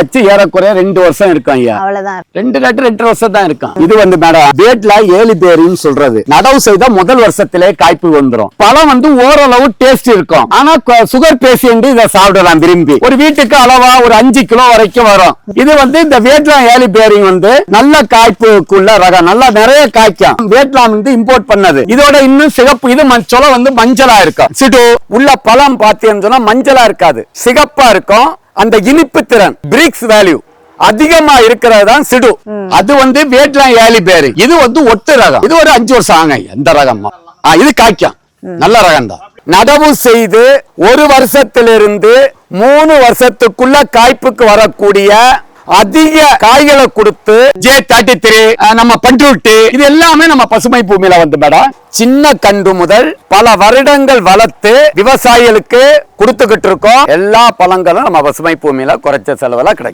வச்சு ஏறக்குறைய ரெண்டு வருஷம் இருக்கும் ஐயா. அவ்வளவுதான். ரெண்டு கட்டு ரெண்டு வருஷம் தான் இருக்கும் இது வந்து மேடம் பேட்ல ஏழு பேரின்னு சொல்றது. நடவு செய்த முதல் வருஷத்திலே காய்ப்பு வந்துரும். பழம் வந்து ஓரளவு டேஸ்ட் இருக்கும். ஆனா சுகர் பேஷண்ட் இதை சாப்பிடலாம் விரும்பி. ஒரு வீட்டுக்கு அளவா ஒரு அஞ்சு கிலோ வரைக்கும் வரும். இது வந்து இந்த வியட்நாம் ஏலி பேரிங் வந்து நல்ல காய்ப்புக்குள்ள ரகம். நல்லா நிறைய காய்க்கும். வியட்நாம் வந்து இம்போர்ட் பண்ணது. இதோட இன்னும் சிகப்பு இது ம- சொல வந்து மஞ்சளா இருக்கும். சிடு உள்ள பழம் பார்த்தீங்கன்னு சொன்னா மஞ்சளா இருக்காது. சிகப்பா இருக்கும். அந்த இனிப்பு திறன் பிரிக்ஸ் வேல்யூ அதிகமா இருக்கிறது தான் சிடு. அது வந்து வேட்லாம் ஏலி பேரு. இது வந்து ஒட்டு ரகம். இது ஒரு அஞ்சு வருஷம் ஆங்க எந்த ரகம் இது காய்க்கும். நல்ல ரகம் தான் நடவு செய்து ஒரு வருஷத்திலிருந்து மூணு வருஷத்துக்குள்ள காய்ப்புக்கு வரக்கூடிய அதிக காய்களை கொடுத்து ஜே தேர்ட்டி த்ரீ நம்ம பண்ருட்டி இது எல்லாமே நம்ம பசுமை பூமியில வந்து மேடம். சின்ன கண்டு முதல் பல வருடங்கள் வளர்த்து விவசாயிகளுக்கு கொடுத்துக்கிட்டு இருக்கோம். எல்லா பழங்களும் நம்ம பசுமை பூமியில குறைச்ச செலவுல கிடைக்கும்.